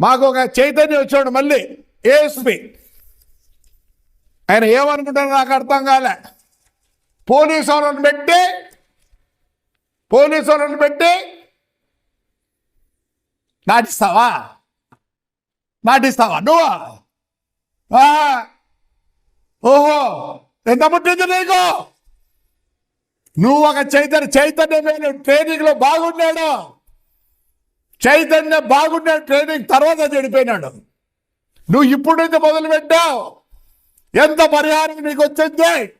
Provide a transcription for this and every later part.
మాకు ఒక చైతన్యం వచ్చాడు మళ్ళీ. ఏఎస్పి. ఆయన ఏమనుకుంటారో నాకు అర్థం కాలే. పోలీసు వాళ్ళని పెట్టి పోలీసు వాళ్ళని పెట్టి నాటిస్తావా? నాటిస్తావా? నువ్వు? ఓహో ఎంత పుట్టింది నీకు? నువ్వు ఒక చైతన్య చైతన్యమైన ట్రైనింగ్లో బాగున్నాడు. చైతన్య బాగుండే ట్రైనింగ్ తర్వాత చెడిపోయినాడు. నువ్వు ఇప్పుడు నుంచి మొదలు పెట్టావు ఎంత పరిహారం నీకు వచ్చింది?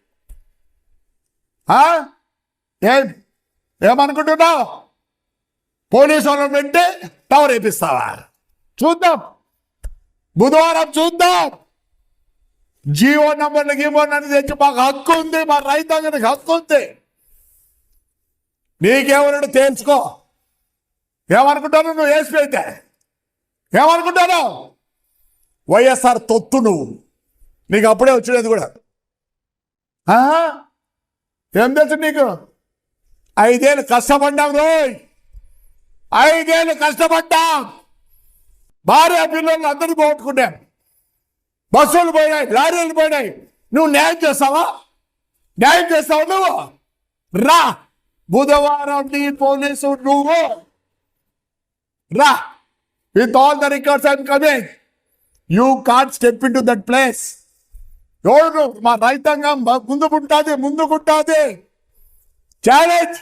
ఏం? ఏమనుకుంటున్నావు? పోలీసు వాళ్ళని పెట్టి టవర్ వేపిస్తావా? చూద్దాం. బుధవారం చూద్దాం. జీవో నంబర్లు గీవో నన్ను తెచ్చి మాకు హక్కు ఉంది మా రైతాంగానికి హక్కు ఉంది. నీకేమన్నాడు తెలుసుకో ఏమనుకుంటాను నువ్వు ఏసీ అయితే? ఏమనుకుంటాను? వైఎస్ఆర్ తొత్తు నువ్వు. నీకు అప్పుడే వచ్చినది కూడా. ఏం తెలుసు నీకు? ఐదేళ్ళు కష్టపడ్డాం రోయ్. ఐదేళ్ళు కష్టపడ్డాం భార్య పిల్లలు అందరూ పోగొట్టుకున్నాం బస్సులు పోయినాయి లారీలు పోయినాయి. నువ్వు న్యాయం చేస్తావా? న్యాయం చేస్తావు నువ్వు? రా. బుధవారం నీ పోలీసు నువ్వు రా. With all the records I'm coming you can't step into that place ఎవరు? మా రైతాంగం ముందుకుంటుంది ముందుకుంటుంది ఛాలెంజ్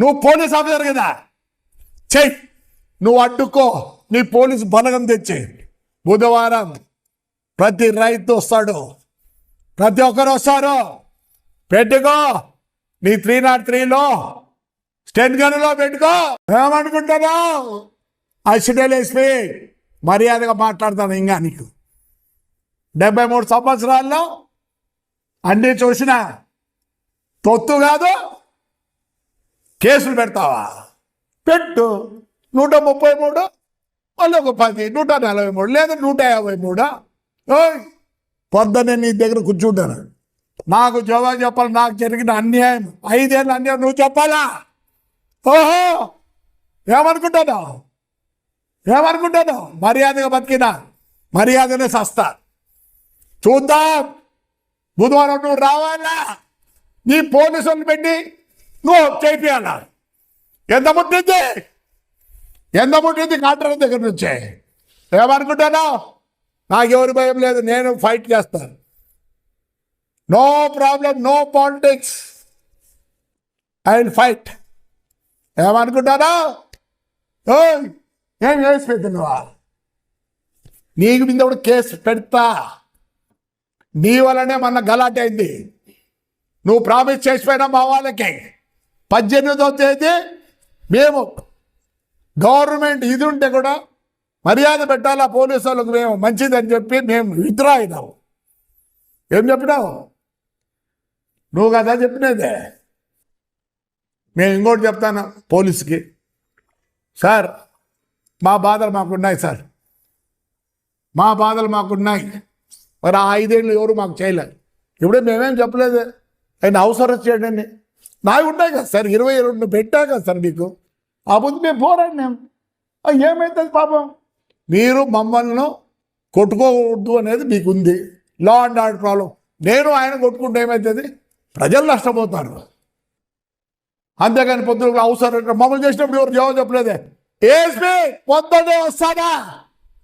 నువ్వు పోలీస్ ఆఫీసర్ కదా. చెయ్యి నువ్వు అడ్డుకో. నీ పోలీసు బలగం తెచ్చి. బుధవారం ప్రతి రైతు వస్తాడు. ప్రతి ఒక్కరు వస్తారు. పెట్టుకో. నీ త్రీ నాట్ త్రీలో స్టెన్ గన్లో పెట్టుకో. ఏమనుకుంటున్నావు అసిడల్ ఎస్పీ మర్యాదగా మాట్లాడతాను ఇంకా నీకు. డెబ్బై మూడు సంవత్సరాల్లో అన్నీ చూసిన తొత్తు కాదు కేసులు పెడతావా? పెట్టు. నూట ముప్పై మూడు మళ్ళీ ఒక పది నూట నలభై మూడు లేదా నూట యాభై మూడా? ఓయ్ పొద్దున్నే నీ దగ్గర కూర్చుంటాను. నాకు జవాబు చెప్పాలి నాకు జరిగిన అన్యాయం. ఐదేళ్ళు అన్యాయం నువ్వు చెప్పాలా? ఓహో! ఏమనుకుంటాను? ఏమనుకుంటాను? మర్యాదగా బతికినా మర్యాదనే సస్తా. చూద్దాం. బుధవారం నువ్వు రావాలా? నీ పోలీసులను పెట్టి నువ్వు చేపియాలా? ఎంత పుట్టింది? ఎంత పుట్టింది కాంట్రాక్ట్ దగ్గర నుంచే? ఏమనుకుంటాను? నాకెవరి భయం లేదు నేను ఫైట్ చేస్తాను no problem no politics. I will fight. ఏమనుకుంటానా? ఏం కేసు నువ్వా? నీకు మీద కూడా కేసు పెడతా. నీ వల్లనే మన గలాట్ అయింది. నువ్వు ప్రామిస్ చేసిపోయినా మా వాళ్ళకి. పద్దెనిమిదో తేదీ మేము గవర్నమెంట్ ఇది ఉంటే కూడా మర్యాద పెట్టాలా పోలీసు వాళ్ళకి మేము? మంచిదని చెప్పి మేము విత్డ్రా అయినాము. ఏం చెప్పినావు? నువ్వు కదా చెప్పినదే. మేము ఇంకోటి చెప్తాను పోలీసుకి. సార్ మా బాధలు మాకున్నాయి సార్. మా బాధలు మాకున్నాయి. మరి ఆ ఐదేళ్ళు ఎవరు మాకు చేయలేదు ఇప్పుడే మేమేం చెప్పలేదు. ఆయన అవసరం చేయడండి నావి ఉన్నాయి కదా సార్ ఇరవై రెండు పెట్టా కదా సార్ మీకు. ఆ ముందు మేము పోరాడినాం మేము. ఏమవుతుంది పాపం? మీరు మమ్మల్ని కొట్టుకోవద్దు అనేది మీకు ఉంది లా అండ్ ఆర్డర్ ప్రాబ్లం నేను ఆయన కొట్టుకుంటే ఏమవుతుంది ప్రజలు నష్టపోతారు. అంతేగాని పొద్దున అవసరం మమ్మల్ని చేసినప్పుడు ఎవరు జవాబు చెప్పలేదే. ఏస్పీ పొద్దునే వస్తానా?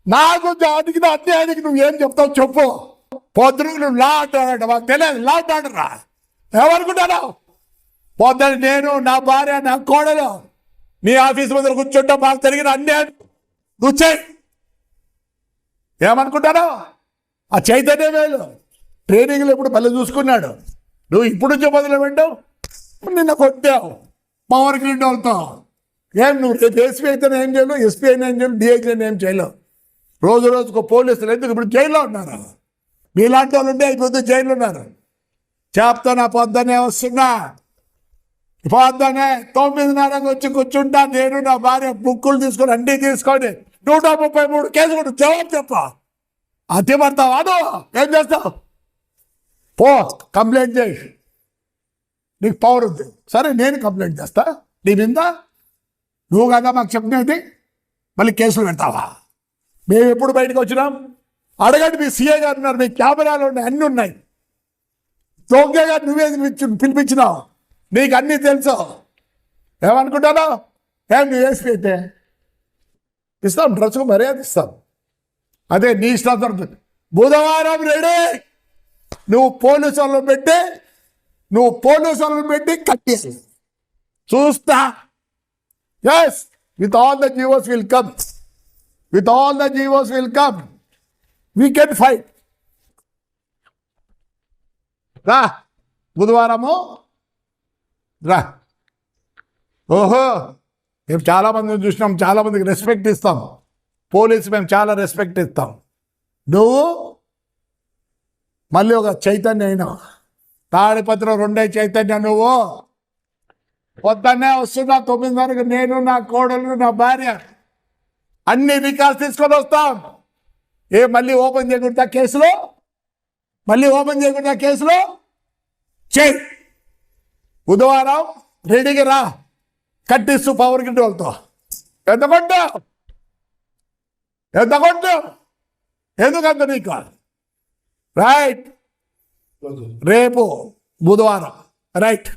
నాకు అడిగిన అన్యాయానికి నువ్వు ఏం చెప్తావు చెప్పు. పొద్దున నువ్వు లా మాకు తెలియదు. లా అంటాడరా ఏమనుకుంటాను పొద్దున నేను నా భార్య నా కోడలు నీ ఆఫీస్ ముందర కూర్చుంటా మాకు జరిగిన అన్యాయం. నువ్వు చేయి. ఏమనుకుంటాను ఆ చైతన్య వేలు. ట్రైనింగ్లో ఇప్పుడు మళ్ళీ చూసుకున్నాడు. నువ్వు ఇప్పుడు నుంచి మొదలు పెట్టావు నిన్న కొట్టావు. పవర్ గ్రిడ్ వాళ్ళతో. ఏం నువ్వు రేపు ఎస్పీ అయితేనే ఏం చేయలేవు ఎస్పీ అయినా ఏం చేయలేవు డిఐజీ అయినా ఏం చేయలేవు. రోజు రోజుకు పోలీసులు ఎందుకు ఇప్పుడు జైల్లో ఉన్నారు? మీలాంటి వాళ్ళు ఉంటే అయిపోతే జైల్లో ఉన్నారు. చెప్తా పొద్దునే వస్తున్నా. పొద్దునే తొమ్మిదిన్నరకు వచ్చి కూర్చుంటా. నేను నా భార్య బుక్కులు తీసుకొని అన్నీ తీసుకొని నూట ముప్పై మూడు కేసు కూడా జవాబు చెప్ప. అతి పడతావు? అదో. ఏం చేస్తావు? పో కంప్లైంట్ చేయి. నీకు పవర్ ఉంది. సరే నేను కంప్లైంట్ చేస్తా. నీ మీద నువ్వు కదా మాకు చెప్పినది. మళ్ళీ కేసులు పెడతావా? మేము ఎప్పుడు బయటకు వచ్చినాం? అడగండి మీ సీఏ గారు ఉన్నారు మీ కెమెరాలు ఉన్నాయి అన్నీ ఉన్నాయి. దొంగగా నువ్వే పిలిచి- పిలిపించినావు. నీకు అన్నీ తెలుసు. ఏమనుకుంటానో? ఏం నువ్వు వేసి అయితే? ఇస్తాం డ్రెస్కు మర్యాద ఇస్తాం. అదే నీ ఇష్టం దొరుకుతుంది. బుధవారం రెడీ నువ్వు పోలీసు వాళ్ళు పెట్టి నువ్వు పోలీసులను పెట్టి కట్టేసి చూస్తా? Yes with all the GOs will come with all the GOs will come we can fight రా బుధవారము. రా. ఓహో మేము చాలామందిని చూసినాం చాలా మందికి రెస్పెక్ట్ ఇస్తాం. పోలీసు మేము చాలా రెస్పెక్ట్ ఇస్తాం. నువ్వు మళ్ళీ ఒక చైతన్య అయినా తాడిపత్రం రెండే చైతన్య నువ్వు. పొద్దున్నే వస్తున్నా తొమ్మిదిన్నరకు నేను నా కోడలు నా భార్య. అన్ని రికార్డ్స్ తీసుకొని వస్తాం. ఏ మళ్ళీ ఓపెన్ చేయకుండా కేసులో? మళ్ళీ ఓపెన్ చేయకుండా కేసులో? చే బుధవారం రెడీగా రా. కట్టిస్తూ పవర్ గిట్ వాళ్ళతో ఎంత కొంటా ఎంత కొంటా ఎందుకంత నీకు? రైట్ రేపు బుధవారం. రైట్.